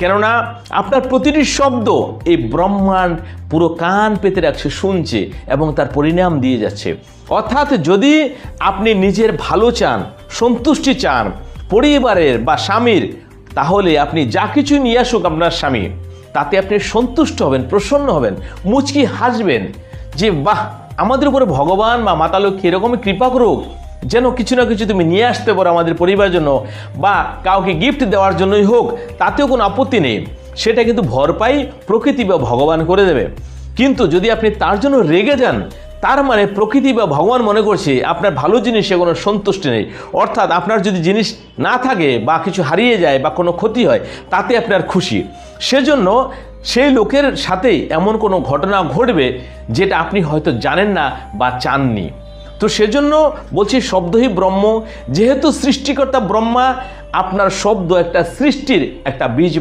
কেননা আপনার প্রতিটি শব্দ এই ব্রহ্মাণ্ড পুরো কান পেতে রাখছে, শুনছে এবং তার পরিণাম দিয়ে যাচ্ছে। অর্থাৎ যদি আপনি নিজের ভালো চান, সন্তুষ্টি চান, পরিবারের বা স্বামীর, তাহলে আপনি যা কিছু নিয়ে আসুক আপনার স্বামী, তাতে আপনি সন্তুষ্ট হবেন, প্রসন্ন হবেন, মুচকি হাসবেন যে, বাহ, আমাদের উপরে ভগবান বা মাতা লক্ষ্মী এরকমই কৃপা করুক যেন কিছু না কিছু তুমি নিয়ে আসতে পারো আমাদের পরিবারের জন্য বা কাউকে গিফট দেওয়ার জন্যই হোক, তাতেও কোনো আপত্তি নেই। সেটা কিন্তু ভরপাই প্রকৃতি বা ভগবান করে দেবে। কিন্তু যদি আপনি তার জন্য রেগে যান, তার মানে প্রকৃতি বা ভগবান মনে করছে আপনার ভালো জিনিসে কোনো সন্তুষ্টি নেই। অর্থাৎ আপনার যদি জিনিস না থাকে বা কিছু হারিয়ে যায় বা কোনো ক্ষতি হয়, তাতে আপনার খুশি। সেজন্য সেই লোকের সাথেই এমন কোনো ঘটনা ঘটবে যেটা আপনি হয়তো জানেন না বা চাননি। তো সেজন্য বলছি শব্দই ব্রহ্ম যেহেতু সৃষ্টিকর্তা ব্রহ্মা আপনার শব্দ একটা সৃষ্টির একটা বীজ